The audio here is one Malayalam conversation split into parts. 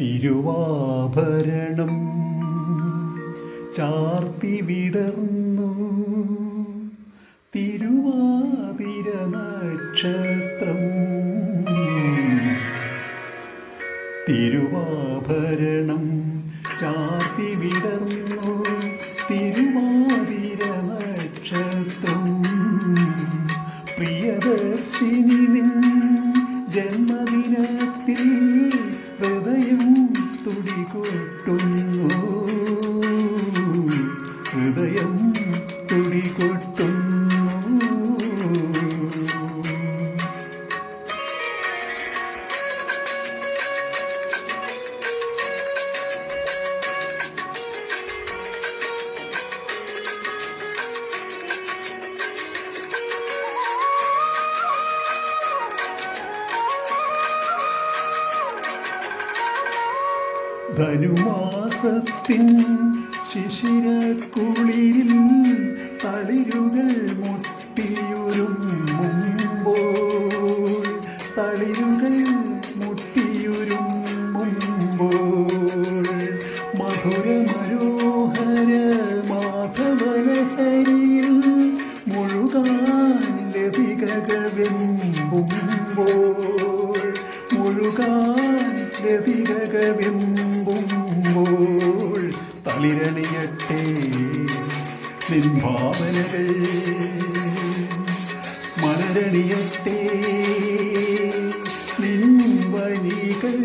തിരുവാഭരണം ചാർത്തി വിടർന്നു. തിരുവാതിര നക്ഷത്രം തിരുവാഭരണം ചാർത്തി വിടർന്നു. തിരുവാതിര നക്ഷത്രം തുടികൊട്ടുന്നു ഹൃദയം തുടികൊട്ടുന്നു ധനുമാസത്തിൻ ശിശിരക്കുളിരിൽ തളിരുകൾ മുട്ടിയുരുമ്മുമ്പോൾ തളിരുകൾ മുട്ടിയുരുമ്മുമ്പോൾ മധുര മനോഹര മാധവനഹരിയിൽ മുഴുകാൻ ലതികകവെമ്പുമ്പോൾ ലതികകവെമ്പുമ്പോൾ തളിരണിയട്ടെ നിൻ ഭാവനകൾ മലരണിയട്ടെ നിൻ വഴികൾ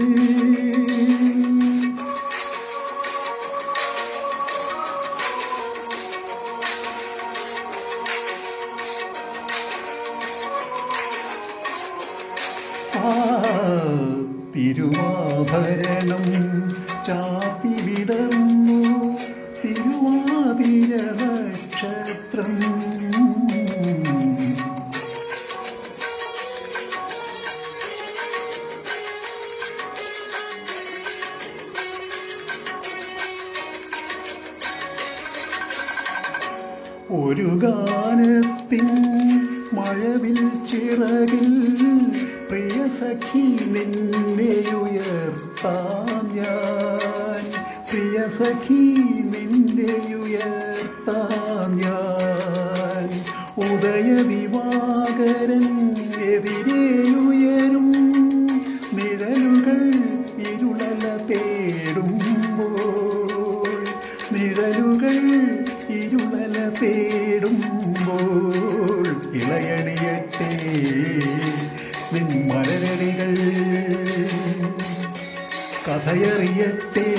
ആ തിരുവാഭരണം ചാത്തി വിടർന്നു. തിരുവാതിര നക്ഷത്രം ഒരു ഗാനത്തിൻ മഴവിൽ ചിറകിൽ പ്രിയ സഖി നിന്നെ സഖി നിന്നെ ഉയർത്താം ഞാൻ. ഉദയ ദിവാകരൻ എതിരെ ഉയരും. ഇരുളല തേടുമ്പോൾ. നിഴലുകൾ ഇരുളല തേടുമ്പോൾ. ഇളയണിയട്ടെ നിൻ മലരണികൾ കഥയറിയട്ടെ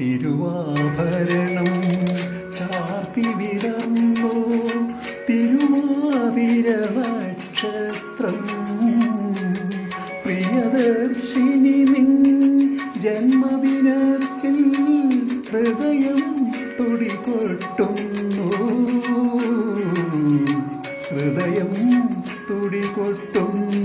തിരുവാഭരണം ചാർത്തി വിടർന്നു തിരുവാതിര നക്ഷത്രം പ്രിയദർശിനി നിൻ ജന്മദിനത്തിൽ ഹൃദയം തുടികൊട്ടുന്നു. ഹൃദയം തുടികൊട്ടുന്നു.